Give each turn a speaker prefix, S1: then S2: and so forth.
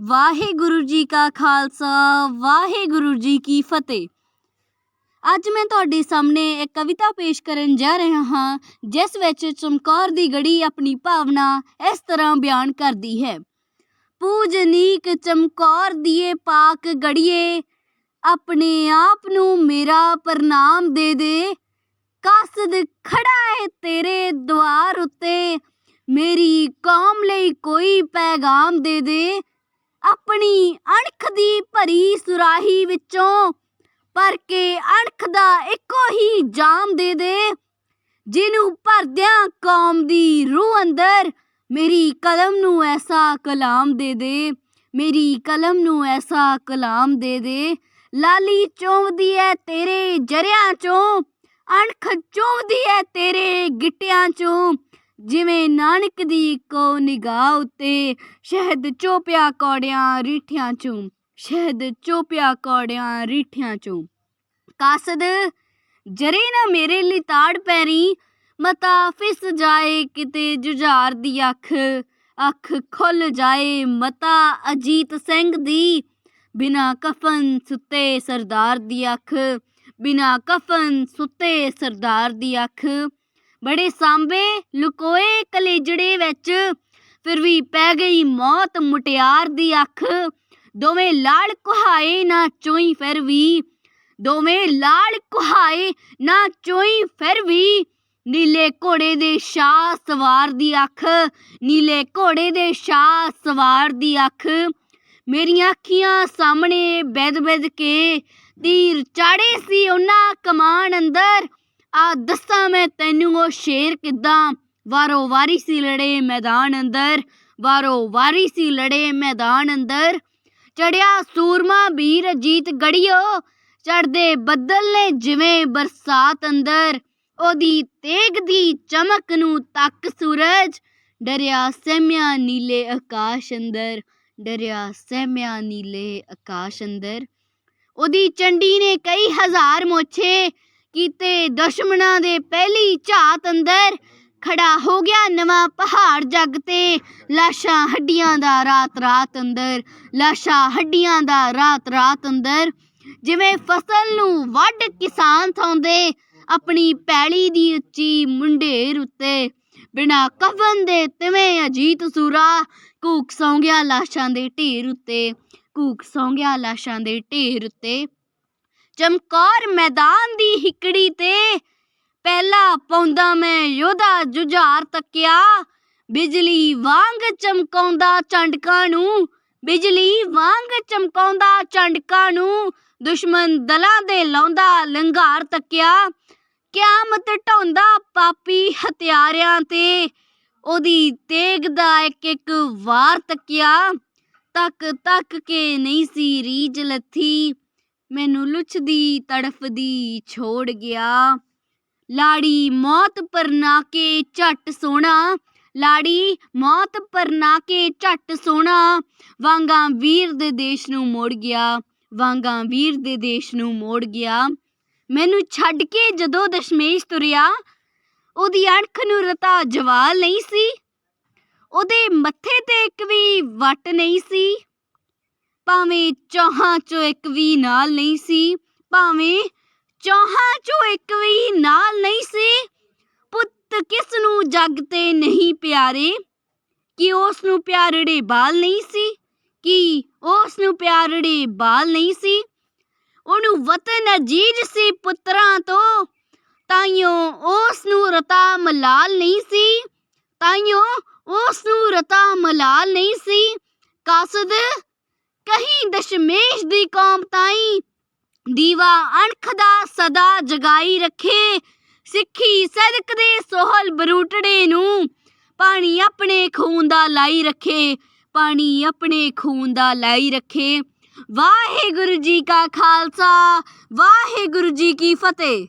S1: ਵਾਹਿਗੁਰੂ ਜੀ ਕਾ ਖਾਲਸਾ, ਵਾਹਿਗੁਰੂ ਜੀ ਕੀ ਫਤਿਹ। ਅੱਜ ਮੈਂ ਤੁਹਾਡੇ ਸਾਹਮਣੇ ਇੱਕ ਕਵਿਤਾ ਪੇਸ਼ ਕਰਨ ਜਾ ਰਿਹਾ ਹਾਂ, ਜਿਸ ਵਿੱਚ ਚਮਕੌਰ ਦੀ ਗੜੀ ਆਪਣੀ ਭਾਵਨਾ ਇਸ ਤਰ੍ਹਾਂ ਬਿਆਨ ਕਰਦੀ ਹੈ। ਪੂਜਨੀਕ ਚਮਕੌਰ ਦੀਏ ਪਾਕ ਗੜੀਏ, ਆਪਣੇ ਆਪ ਨੂੰ ਮੇਰਾ ਪ੍ਰਣਾਮ ਦੇ ਦੇ। ਕਾਸਦ ਖੜਾ ਹੈ ਤੇਰੇ ਦੁਆਰ ਉੱਤੇ, ਮੇਰੀ ਕੌਮ ਲਈ ਕੋਈ ਪੈਗਾਮ ਦੇ ਦੇ। ਆਪਣੀ ਅਣਖ ਦੀ ਭਰੀ ਸੁਰਾਹੀ ਵਿੱਚੋਂ ਭਰ ਕੇ ਅਣਖ ਦਾ ਇੱਕੋ ਹੀ ਜਾਮ ਦੇ ਦੇ, ਜਿਹਨੂੰ ਭਰਦਿਆਂ ਕੌਮ ਦੀ ਰੂਹ ਅੰਦਰ ਮੇਰੀ ਕਲਮ ਨੂੰ ਐਸਾ ਕਲਾਮ ਦੇ ਦੇ, ਮੇਰੀ ਕਲਮ ਨੂੰ ਐਸਾ ਕਲਾਮ ਦੇ ਦੇ, ਲਾਲੀ ਚੋਂਵਦੀ ਐ ਤੇਰੇ ਜਰਿਆਂ ਚੋਂ, ਅਣਖ ਚੋਂਵਦੀ ਐ ਤੇਰੇ ਗਿੱਟਿਆਂ ਚੋਂ ਜਿਵੇਂ ਨਾਨਕ ਦੀ ਕੋ ਨਿਗਾਹ ਉੱਤੇ ਸ਼ਹਿਦ ਚੋਪਿਆ ਕੌੜਿਆਂ ਰੀਠਿਆਂ ਚੋਂ, ਸ਼ਹਿਦ ਚੋਪਿਆ ਕੌੜਿਆਂ ਰੀਠਿਆਂ ਚੋਂ। ਕਾਸਦ, ਜਰੇ ਨਾ ਮੇਰੇ ਲਈ ਤਾੜ ਪੈਰੀ, ਮਤਾ ਫਿਸ ਜਾਏ ਕਿਤੇ ਜੁਝਾਰ ਦੀ ਅੱਖ ਅੱਖ ਖੁੱਲ ਜਾਏ ਮਤਾ ਅਜੀਤ ਸਿੰਘ ਦੀ। ਬਿਨਾ ਕਫਨ ਸੁੱਤੇ ਸਰਦਾਰ ਦੀ ਅੱਖ, ਬਿਨਾ ਕਫਨ ਸੁੱਤੇ ਸਰਦਾਰ ਦੀ ਅੱਖ। ਬੜੇ ਸਾਂਬੇ ਲੁਕੋਏ ਕਲੇਜੜੇ ਵਿੱਚ। ਫਿਰ ਵੀ ਪੈ ਗਈ ਮੌਤ ਮੁਟਿਆਰ ਦੀ ਅੱਖ। ਦੋਵੇਂ ਲਾਲ ਕੁਹਾਏ ਨਾ ਚੋਈ ਫਿਰ ਵੀ। ਦੋਵੇਂ ਲਾਲ ਕੁਹਾਏ ਨਾ ਚੋਈ ਫਿਰ ਵੀ। ਨੀਲੇ ਘੋੜੇ ਦੇ ਸ਼ਾਹ ਸਵਾਰ ਦੀ ਅੱਖ। ਨੀਲੇ ਘੋੜੇ ਦੇ ਸ਼ਾਹ ਸਵਾਰ ਦੀ ਅੱਖ। ਮੇਰੀਆਂ ਅੱਖੀਆਂ ਸਾਹਮਣੇ ਬੈਦ ਬੈਦ ਕੇ। ਤੀਰ ਚਾੜੇ ਸੀ ਉਹਨਾਂ ਕਮਾਨ ਅੰਦਰ। ਆ ਦੱਸਾਂ ਮੈਂ ਤੈਨੂੰ ਉਹ ਸ਼ੇਰ ਕਿੱਦਾਂ? ਵਾਰੋ ਵਾਰੀ ਸੀ ਲੜੇ ਮੈਦਾਨ ਅੰਦਰ, ਵਾਰੋ ਵਾਰੀ ਸੀ ਲੜੇ ਮੈਦਾਨ ਅੰਦਰ। ਚੜਿਆ ਸੂਰਮਾ ਵੀਰ ਅਜੀਤ ਗੜੀਓ ਚੜਦੇ ਬੱਦਲ ਨੇ ਜਿਵੇਂ ਬਰਸਾਤ ਅੰਦਰ। ਉਹਦੀ ਤੇਗ ਦੀ ਚਮਕ ਨੂੰ ਤੱਕ ਸੂਰਜ, ਡਰਿਆ ਸਹਿਮਿਆ ਨੀਲੇ ਆਕਾਸ਼ ਅੰਦਰ, ਡਰਿਆ ਸਹਿਮਿਆ ਨੀਲੇ ਆਕਾਸ਼ ਅੰਦਰ। ਉਹਦੀ ਚੰਡੀ ਨੇ ਕਈ ਹਜ਼ਾਰ ਮੋਛੇ ਕੀਤੇ ਦੁਸ਼ਮਣਾਂ ਦੇ ਪਹਿਲੀ ਝਾਤ ਅੰਦਰ ਖੜਾ ਹੋ ਗਿਆ ਨਵਾਂ ਪਹਾੜ ਜੱਗ ਤੇ। ਲਾਸ਼ਾਂ ਹੱਡੀਆਂ ਦਾ ਰਾਤ ਰਾਤ ਅੰਦਰ, ਲਾਸ਼ਾਂ ਹੱਡੀਆਂ ਦਾ ਰਾਤ ਰਾਤ ਅੰਦਰ। ਜਿਵੇਂ ਫਸਲ ਨੂੰ ਵੱਢ ਕਿਸਾਨ ਥਾਉਂਦੇ, ਆਪਣੀ ਪੈਲੀ ਦੀ ਉੱਚੀ ਮੁੰਡੇਰ ਉੱਤੇ ਬਿਨਾ ਕਫਨ ਦੇ ਤਿਵੇਂ ਅਜੀਤ ਸੂਰਾ, ਕੂਕ ਸੌਂ ਗਿਆ ਲਾਸ਼ਾਂ ਦੇ ਢੇਰ ਉੱਤੇ। ਕੂਕ ਸੌਂ ਗਿਆ ਲਾਸ਼ਾਂ ਦੇ ਢੇਰ ਉੱਤੇ। ਚਮਕੌਰ ਮੈਦਾਨ ਦੀ ਹਿੱਕੜੀ ਤੇ ਪਹਿਲਾ ਪਾਉਂਦਾ ਮੈਂ ਯੋਧਾ ਜੁਝਾਰ ਤੱਕਿਆ। ਬਿਜਲੀ ਵਾਂਗ ਚਮਕਾਉਂਦਾ ਚੰਡਕਾਂ ਨੂੰ, ਬਿਜਲੀ ਵਾਂਗ ਚਮਕਾਉਂਦਾ ਚੰਡਕਾਂ ਨੂੰ, ਦੁਸ਼ਮਣ ਦਲਾਂ ਦੇ ਲਾਉਂਦਾ ਲੰਘਾਰ ਤੱਕਿਆ। ਕਿਆਮਤ ਢਾਉਂਦਾ ਪਾਪੀ ਹਥਿਆਰਿਆਂ ਤੇ, ਉਹਦੀ ਤੇਗ ਦਾ ਇੱਕ ਇੱਕ ਵਾਰ ਤੱਕਿਆ। ਤੱਕ ਤੱਕ ਕੇ ਨਹੀਂ ਸੀ ਰੀਜ ਲੱਥੀ। ਮੈਨੂੰ ਲੁੱਛਦੀ ਤੜਫਦੀ ਛੋੜ ਗਿਆ। ਲਾੜੀ ਮੌਤ ਪਰਨਾ ਕੇ ਝੱਟ ਸੋਣਾ। ਲਾੜੀ ਮੌਤ ਪਰਨਾ ਕੇ ਝੱਟ ਸੋਣਾ। ਵਾਂਗਾ ਵੀਰ ਦੇ ਦੇਸ਼ ਨੂੰ ਮੋੜ ਗਿਆ। ਵਾਂਗਾ ਵੀਰ ਦੇ ਦੇਸ਼ ਨੂੰ ਮੋੜ ਗਿਆ। ਮੈਨੂੰ ਛੱਡ ਕੇ ਜਦੋਂ ਦਸ਼ਮੇਸ਼ ਤੁਰਿਆ, ਉਹਦੀ ਅਣਖ ਨੂੰ ਰਤਾ ਜਵਾਲ ਨਹੀਂ ਸੀ। ਉਹਦੇ ਮੱਥੇ ਤੇ ਇੱਕ ਵੀ ਵੱਟ ਨਹੀਂ ਸੀ। ਭਾਵੇਂ ਚੌਹਾਂ ਚੋਂ ਇੱਕ ਵੀ ਨਾਲ ਨਹੀਂ ਸੀ, ਭਾਵੇਂ ਚੌਹਾਂ ਚੋਂ ਇੱਕ ਵੀ ਨਾਲ ਨਹੀਂ ਸੀ। ਪੁੱਤ ਕਿਸ ਨੂੰ ਜੱਗ ਤੇ ਨਹੀਂ ਪਿਆਰੇ? ਕਿ ਉਸ ਨੂੰ ਪਿਆਰੜੇ ਬਾਲ ਨਹੀਂ ਸੀ? ਕਿ ਉਸ ਨੂੰ ਪਿਆਰੜੇ ਬਾਲ ਨਹੀਂ ਸੀ? ਉਹਨੂੰ ਵਤਨ ਅਜੀਜ ਸੀ ਪੁੱਤਰਾਂ ਤੋਂ, ਤਾਈਓ ਉਸ ਨੂੰ ਰਤਾ ਮਲਾਲ ਨਹੀਂ ਸੀ। ਤਾਈਓ ਉਸ ਨੂੰ ਰਤਾ ਮਲਾਲ ਨਹੀਂ ਸੀ। ਕਾਸਦ ਕਹੀਂ ਦਸ਼ਮੇਸ਼ ਦੀ ਕੌਮ ਤਾਈ। ਦੀਵਾ ਅਣਖ ਦਾ ਸਦਾ ਜਗਾਈ ਰੱਖੇ। ਸਿੱਖੀ ਸਦਕ ਦੇ ਸੋਹਲ ਬਰੂਟੜੇ ਨੂੰ ਪਾਣੀ ਆਪਣੇ ਖੂਨ ਦਾ ਲਾਈ ਰੱਖੇ। ਪਾਣੀ ਆਪਣੇ ਖੂਨ ਦਾ ਲਾਈ ਰੱਖੇ। ਵਾਹਿਗੁਰੂ ਜੀ ਕਾ ਖਾਲਸਾ, ਵਾਹਿਗੁਰੂ ਜੀ ਕੀ ਫਤਿਹ।